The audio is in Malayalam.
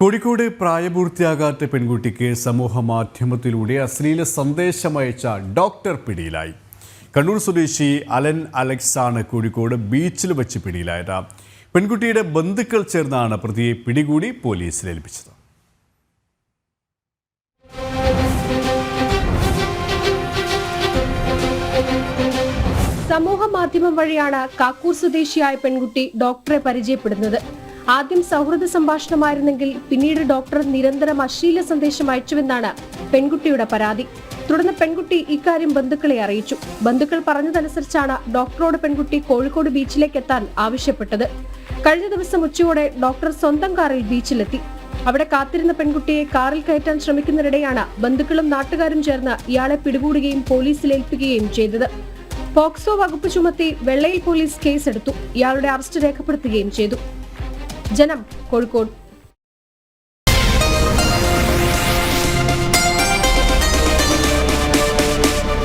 കോഴിക്കോട് പ്രായപൂർത്തിയാകാത്ത പെൺകുട്ടിക്ക് സമൂഹ മാധ്യമത്തിലൂടെ അശ്ലീല സന്ദേശം അയച്ച ഡോക്ടർ പിടിയിലായി. കണ്ണൂർ സ്വദേശി അലൻ അലക്സാണ് കോഴിക്കോട് ബീച്ചിൽ വെച്ച് പിടിയിലായത്. പെൺകുട്ടിയുടെ ബന്ധുക്കൾ ചേർന്നാണ് പ്രതിയെ പിടികൂടി പോലീസിൽ ഏൽപ്പിച്ചത്. സമൂഹ മാധ്യമം വഴിയാണ് കാക്കൂർ സ്വദേശിയായ പെൺകുട്ടി ഡോക്ടറെ പരിചയപ്പെടുന്നത്. ആദ്യം സൗഹൃദ സംഭാഷണമായിരുന്നെങ്കിൽ പിന്നീട് ഡോക്ടർ നിരന്തരം അശ്ലീല സന്ദേശം അയച്ചുവെന്നാണ് പെൺകുട്ടിയുടെ പരാതി. തുടർന്ന് പെൺകുട്ടി ഇക്കാര്യം ബന്ധുക്കളെ അറിയിച്ചു. ബന്ധുക്കൾ പറഞ്ഞതനുസരിച്ചാണ് ഡോക്ടറോട് പെൺകുട്ടി കോഴിക്കോട് ബീച്ചിലേക്ക് എത്താൻ ആവശ്യപ്പെട്ടത്. കഴിഞ്ഞ ദിവസം ഉച്ചയോടെ ഡോക്ടർ സ്വന്തം കാറിൽ ബീച്ചിലെത്തി. അവിടെ കാത്തിരുന്ന പെൺകുട്ടിയെ കാറിൽ കയറ്റാൻ ശ്രമിക്കുന്നതിനിടെയാണ് ബന്ധുക്കളും നാട്ടുകാരും ചേർന്ന് ഇയാളെ പിടികൂടുകയും പോലീസിൽ ഏൽപ്പിക്കുകയും ചെയ്തത്. പോക്സോ വകുപ്പ് ചുമത്തി വെള്ളയിൽ പോലീസ് കേസെടുത്തു. ഇയാളുടെ അറസ്റ്റ് രേഖപ്പെടുത്തുകയും ചെയ്തു. ജനം കോഴിക്കോട്